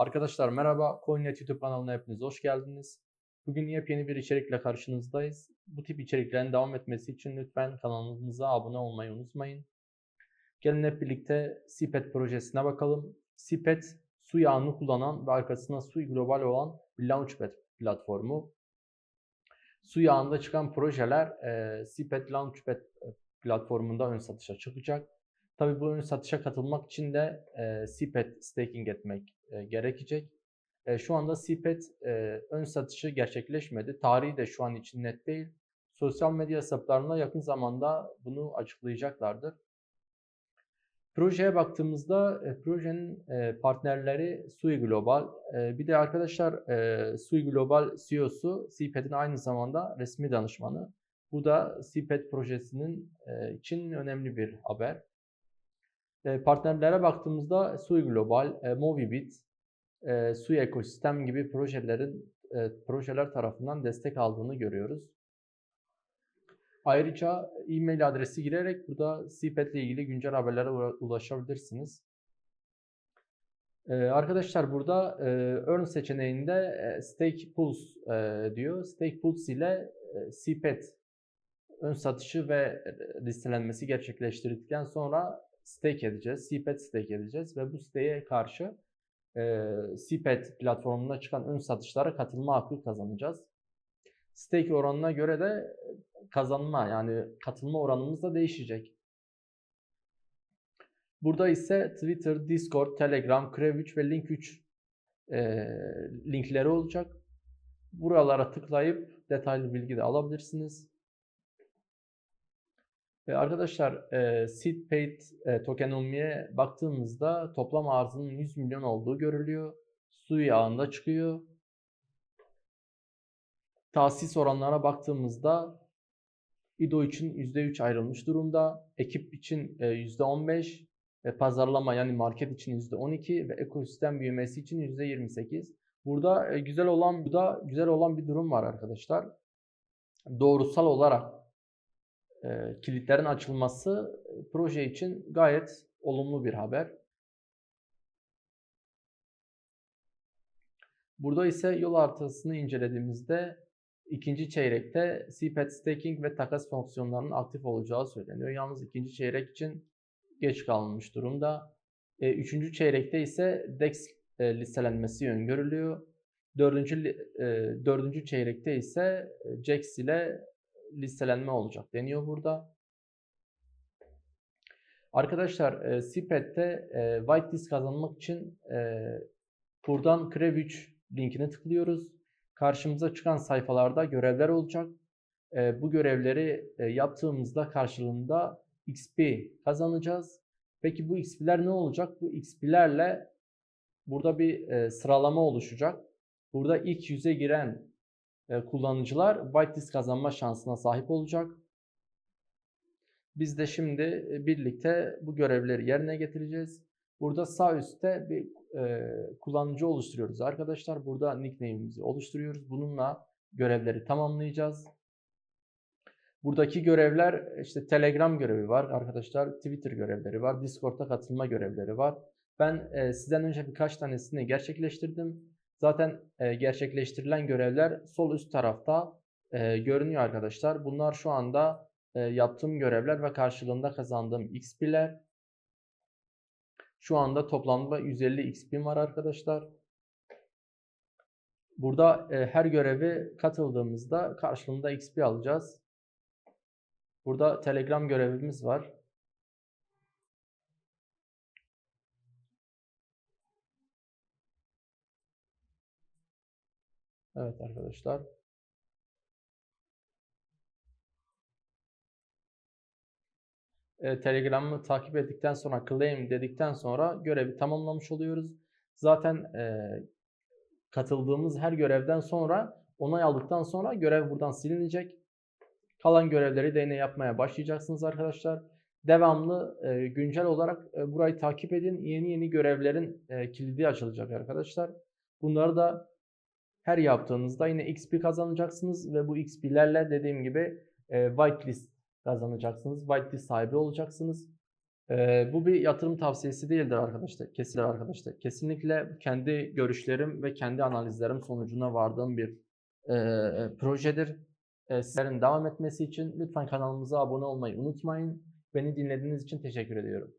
Arkadaşlar merhaba, CoinNet YouTube kanalına hepiniz hoş geldiniz. Bugün yepyeni bir içerikle karşınızdayız. Bu tip içeriklerin devam etmesi için lütfen kanalımıza abone olmayı unutmayın. Gelin hep birlikte CPET projesine bakalım. CPET su yağını kullanan ve arkasında su global olan bir Launchpad platformu. Su yağında çıkan projeler e, CPET Launchpad platformunda ön satışa çıkacak. Tabii bu ön satışa katılmak için de e, CPET staking etmek e, gerekecek. E, şu anda CPET e, ön satışı gerçekleşmedi. Tarihi de şu an için net değil. Sosyal medya hesaplarına yakın zamanda bunu açıklayacaklardır. Projeye baktığımızda e, projenin e, partnerleri Sui Global. E, bir de arkadaşlar e, Sui Global CEO'su CPET'in aynı zamanda resmi danışmanı. Bu da CPET projesinin e, için önemli bir haber. E, partnerlere baktığımızda Sui Global, e, Movibit, e, Sui Ekosistem gibi projelerin e, projeler tarafından destek aldığını görüyoruz. Ayrıca e-mail adresi girerek burada CPET ile ilgili güncel haberlere ulaşabilirsiniz. Arkadaşlar burada e, Earn seçeneğinde e, Stake Pools e, diyor. Stake Pools ile e, ön satışı ve listelenmesi gerçekleştirdikten sonra stake edeceğiz. CPET stake edeceğiz ve bu siteye karşı e, CPET platformunda çıkan ön satışlara katılma hakkı kazanacağız. Stake oranına göre de kazanma yani katılma oranımız da değişecek. Burada ise Twitter, Discord, Telegram, Krev 3 ve Link 3 e, linkleri olacak. Buralara tıklayıp detaylı bilgi de alabilirsiniz. Ve arkadaşlar e, Seedpaid e, tokenomiye baktığımızda toplam arzının 100 milyon olduğu görülüyor. Su yağında çıkıyor. Tahsis oranlarına baktığımızda İDO için %3 ayrılmış durumda. Ekip için %15 ve pazarlama yani market için %12 ve ekosistem büyümesi için %28. Burada güzel olan bu da güzel olan bir durum var arkadaşlar. Doğrusal olarak e, kilitlerin açılması proje için gayet olumlu bir haber. Burada ise yol haritasını incelediğimizde ikinci çeyrekte CPET staking ve takas fonksiyonlarının aktif olacağı söyleniyor. Yalnız ikinci çeyrek için geç kalmış durumda. E, üçüncü çeyrekte ise DEX e, listelenmesi öngörülüyor. Dördüncü, e, dördüncü çeyrekte ise JAX ile listelenme olacak deniyor burada. Arkadaşlar e, CPET'te e, whitelist kazanmak için e, buradan Krev 3 linkine tıklıyoruz. Karşımıza çıkan sayfalarda görevler olacak. E, bu görevleri e, yaptığımızda karşılığında XP kazanacağız. Peki bu XP'ler ne olacak? Bu XP'lerle burada bir e, sıralama oluşacak. Burada ilk yüze giren kullanıcılar whitelist kazanma şansına sahip olacak. Biz de şimdi e, birlikte bu görevleri yerine getireceğiz. Burada sağ üstte bir e, kullanıcı oluşturuyoruz arkadaşlar. Burada nickname'imizi oluşturuyoruz. Bununla görevleri tamamlayacağız. Buradaki görevler işte Telegram görevi var arkadaşlar. Twitter görevleri var. Discord'a katılma görevleri var. Ben e, sizden önce birkaç tanesini gerçekleştirdim. Zaten e, gerçekleştirilen görevler sol üst tarafta e, görünüyor arkadaşlar. Bunlar şu anda e, yaptığım görevler ve karşılığında kazandığım XP'ler. Şu anda toplamda 150 XP'm var arkadaşlar. Burada e, her görevi katıldığımızda karşılığında XP alacağız. Burada Telegram görevimiz var. Evet arkadaşlar. E, Telegram'ı takip ettikten sonra claim dedikten sonra görevi tamamlamış oluyoruz. Zaten e, katıldığımız her görevden sonra onay aldıktan sonra görev buradan silinecek. Kalan görevleri de yine yapmaya başlayacaksınız arkadaşlar. Devamlı e, güncel olarak e, burayı takip edin. Yeni yeni görevlerin e, kilidi açılacak arkadaşlar. Bunları da her yaptığınızda yine XP kazanacaksınız ve bu XP'lerle dediğim gibi e, whitelist kazanacaksınız. Whitelist sahibi olacaksınız. E, bu bir yatırım tavsiyesi değildir arkadaşlar. Kesinlikle arkadaşlar. Kesinlikle kendi görüşlerim ve kendi analizlerim sonucuna vardığım bir e, e projedir. E, sizlerin devam etmesi için lütfen kanalımıza abone olmayı unutmayın. Beni dinlediğiniz için teşekkür ediyorum.